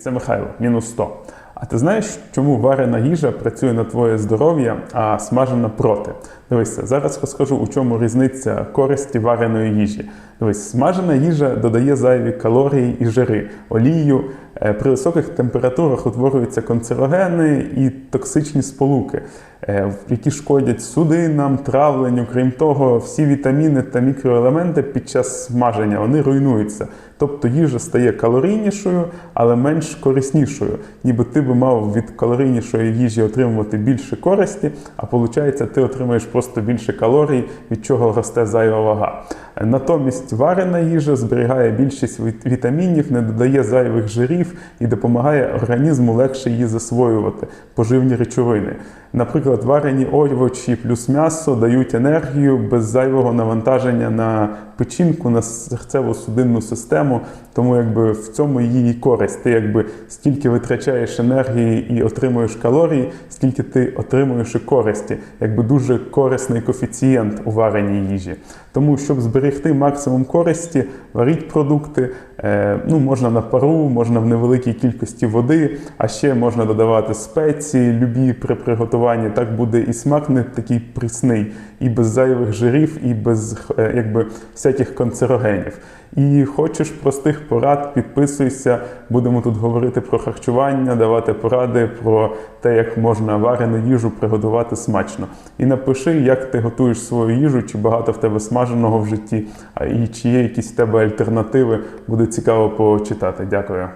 Це Михайло, мінус 100. А ти знаєш, чому варена їжа працює на твоє здоров'я, а смажена проти? Дивися, зараз розкажу, у чому різниця користі вареної їжі. Дивись, смажена їжа додає зайві калорії і жири, олію. Е, При високих температурах утворюються канцерогени і токсичні сполуки, які шкодять судинам, травленню. Крім того, всі вітаміни та мікроелементи під час смаження вони руйнуються. Тобто їжа стає калорійнішою, але менш кориснішою. Ніби ти би мав від калорійнішої їжі отримувати більше користі, а виходить, ти отримаєш просто більше калорій, від чого росте зайва вага. Натомість варена їжа зберігає більшість вітамінів, не додає зайвих жирів і допомагає організму легше її засвоювати поживні речовини. Наприклад, варені овочі плюс м'ясо дають енергію без зайвого навантаження на печінку, на серцево-судинну систему. Тому якби в цьому її користь. Ти якби стільки витрачаєш енергії і отримуєш калорії, скільки ти отримуєш і користі. Якби дуже корисний коефіцієнт у вареній їжі. Тому, щоб зберегти максимум користі, варіть продукти. Е, ну, можна на пару, можна в невеликій кількості води, а ще можна додавати спеції, любі при приготуванні. Так буде і смак не такий прісний, і без зайвих жирів, і без е, якби всяких канцерогенів. І хочеш простих порад, підписуйся. Будемо тут говорити про харчування, давати поради про те, як можна варену їжу приготувати смачно. І напиши, як ти готуєш свою їжу, чи багато в тебе смаженого в житті, і чи є якісь в тебе альтернативи. Буде цікаво почитати. Дякую.